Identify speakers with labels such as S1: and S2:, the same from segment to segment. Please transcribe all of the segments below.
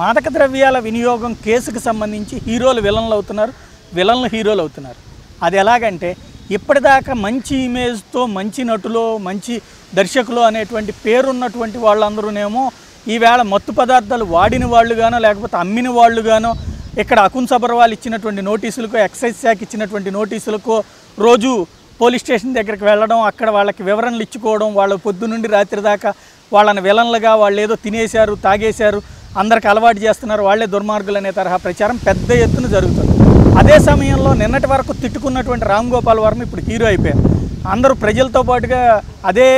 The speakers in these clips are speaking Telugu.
S1: మాదక ద్రవ్యాల వినియోగం కేసుకు సంబంధించి హీరోలు విలన్లు అవుతున్నారు విలన్లు హీరోలు అవుతున్నారు. అది ఎలాగంటే ఇప్పటిదాకా మంచి ఇమేజ్తో మంచి నటులో మంచి దర్శకులు అనేటువంటి పేరున్నటువంటి వాళ్ళందరూనేమో ఈవేళ మత్తు పదార్థాలు వాడిన వాళ్ళుగానో లేకపోతే అమ్మిన వాళ్ళుగానో ఇక్కడ అకున్ సబర్వాల్ ఇచ్చినటువంటి నోటీసులకు ఎక్సైజ్ శాఖ ఇచ్చినటువంటి నోటీసులకు రోజు పోలీస్ స్టేషన్ దగ్గరికి వెళ్ళడం అక్కడ వాళ్ళకి వివరణలు ఇచ్చుకోవడం వాళ్ళ పొద్దు నుండి రాత్రి దాకా వాళ్ళని విలన్లుగా వాళ్ళు ఏదో తినేశారు తాగేశారు అందరికి అలవాటు చేస్తున్నారు వాళ్ళే దుర్మార్గులు అనే తరహా ప్రచారం పెద్ద ఎత్తున జరుగుతుంది. అదే సమయంలో నిన్నటి వరకు తిట్టుకున్నటువంటి రామ్ గోపాల్ వర్మ ఇప్పుడు హీరో అయిపోయారు. అందరూ ప్రజలతో పాటుగా అదే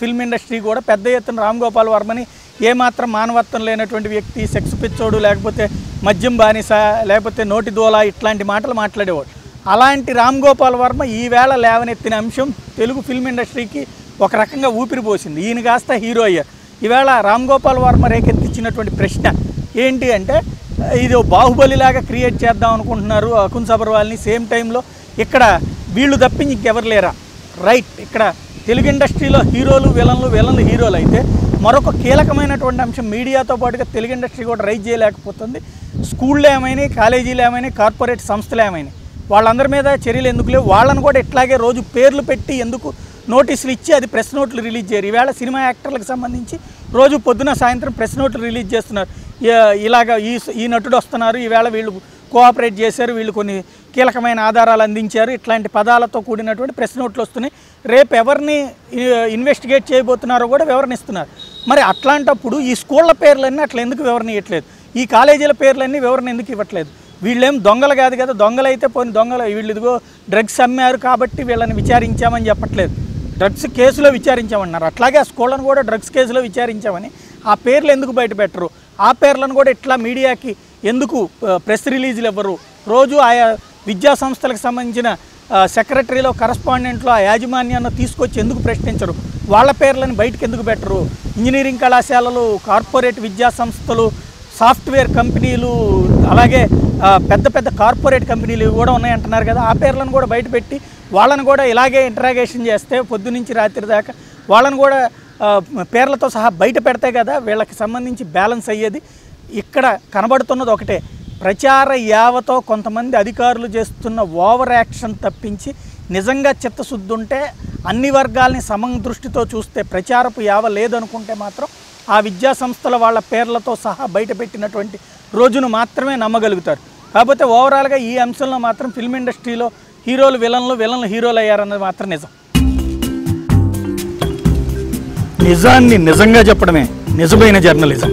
S1: ఫిల్మ్ ఇండస్ట్రీ కూడా పెద్ద ఎత్తున రామ్ గోపాల్ వర్మని ఏమాత్రం మానవత్వం లేనటువంటి వ్యక్తి సెక్స్ పిచ్చోడు లేకపోతే మద్యం బానిస లేకపోతే నోటి దోల ఇట్లాంటి మాటలు మాట్లాడేవాడు. అలాంటి రామ్ గోపాల్ వర్మ ఈవేళ లేవనెత్తిన అంశం తెలుగు ఫిల్మ్ ఇండస్ట్రీకి ఒక రకంగా ఊపిరి పోసింది. ఈయన కాస్త హీరో అయ్యారు. ఈవేళ రామ్ గోపాల్ వర్మ వచ్చినటువంటి ప్రశ్న ఏంటి అంటే ఇది బాహుబలిలాగా క్రియేట్ చేద్దాం అనుకుంటున్నారు అకున్ సబర్వాల్ని. సేమ్ టైంలో ఇక్కడ వీళ్ళు తప్పించి ఇంకెవరు లేరా? రైట్ ఇక్కడ తెలుగు ఇండస్ట్రీలో హీరోలు విలన్లు విలన్లు హీరోలు అయితే మరొక కీలకమైనటువంటి అంశం మీడియాతో పాటుగా తెలుగు ఇండస్ట్రీ కూడా రైజ్ చేయలేకపోతుంది. స్కూళ్ళు ఏమైనాయి కాలేజీలు ఏమైనాయి కార్పొరేట్ సంస్థలు ఏమైనాయి వాళ్ళందరి మీద చర్యలు ఎందుకు లేవు? వాళ్ళని కూడా ఇట్లాగే రోజు పేర్లు పెట్టి ఎందుకు నోటీసులు ఇచ్చి అది ప్రెస్ నోట్లు రిలీజ్ చేయరు. ఈవేళ సినిమా యాక్టర్లకు సంబంధించి రోజు పొద్దున సాయంత్రం ప్రెస్ నోట్లు రిలీజ్ చేస్తున్నారు. ఈ- ఇలాగ ఈ ఈ నటుడు వస్తున్నారు. ఈవేళ వీళ్ళు కోఆపరేట్ చేశారు. వీళ్ళు కొన్ని కీలకమైన ఆధారాలు అందించారు. ఇట్లాంటి పదాలతో కూడినటువంటి ప్రెస్ నోట్లు వస్తున్నాయి. రేపు ఎవరిని ఇన్వెస్టిగేట్ చేయబోతున్నారో కూడా వివరణ ఇస్తున్నారు మరి అట్లాంటప్పుడు ఈ స్కూళ్ళ పేర్లన్నీ అట్లా ఎందుకు వివరణ ఇవ్వట్లేదు? ఈ కాలేజీల పేర్లన్నీ వివరణ ఎందుకు ఇవ్వట్లేదు? వీళ్ళేం దొంగలు కాదు కదా. దొంగలు అయితే పోని దొంగలు వీళ్ళు ఇదిగో డ్రగ్స్ అమ్మారు కాబట్టి వీళ్ళని విచారించామని చెప్పట్లేదు. డ్రగ్స్ కేసులో విచారించామన్నారు. అట్లాగే ఆ స్కూళ్ళను కూడా డ్రగ్స్ కేసులో విచారించామని ఆ పేర్లు ఎందుకు బయట పెట్టరు? ఆ పేర్లను కూడా ఇట్లా మీడియాకి ఎందుకు ప్రెస్ రిలీజులు ఇవ్వరు? రోజు ఆయా విద్యా సంస్థలకు సంబంధించిన సెక్రటరీలో కరస్పాండెంట్లో ఆ యాజమాన్యాన్ని తీసుకొచ్చి ఎందుకు ప్రశ్నించరు? వాళ్ళ పేర్లను బయటకు ఎందుకు పెట్టరు? ఇంజనీరింగ్ కళాశాలలు కార్పొరేట్ విద్యా సంస్థలు సాఫ్ట్వేర్ కంపెనీలు అలాగే పెద్ద పెద్ద కార్పొరేట్ కంపెనీలు కూడా ఉన్నాయంటున్నారు కదా. ఆ పేర్లను కూడా బయటపెట్టి వాళ్ళని కూడా ఇలాగే ఇంటరాగేషన్ చేస్తే పొద్దునుంచి రాత్రి దాకా వాళ్ళని కూడా పేర్లతో సహా బయట పెడతాయి కదా వీళ్ళకి సంబంధించి బ్యాలెన్స్ అయ్యేది. ఇక్కడ కనబడుతున్నది ఒకటే. ప్రచార యావతో కొంతమంది అధికారులు చేస్తున్న ఓవర్ యాక్షన్ తప్పించి నిజంగా చిత్తశుద్ధి ఉంటే అన్ని వర్గాల్ని సమం దృష్టితో చూస్తే ప్రచారపు యావ లేదనుకుంటే మాత్రం ఆ విద్యా సంస్థల వాళ్ళ పేర్లతో సహా బయటపెట్టినటువంటి రోజును మాత్రమే నమ్మగలుగుతారు. కాకపోతే ఓవరాల్గా ఈ అంశంలో మాత్రం ఫిల్మ్ ఇండస్ట్రీలో హీరోలు విలన్లు విలన్లు హీరోలు అయ్యారన్నది మాత్రం నిజం. నిజాన్ని నిజంగా చెప్పడమే నిజమైన జర్నలిజం.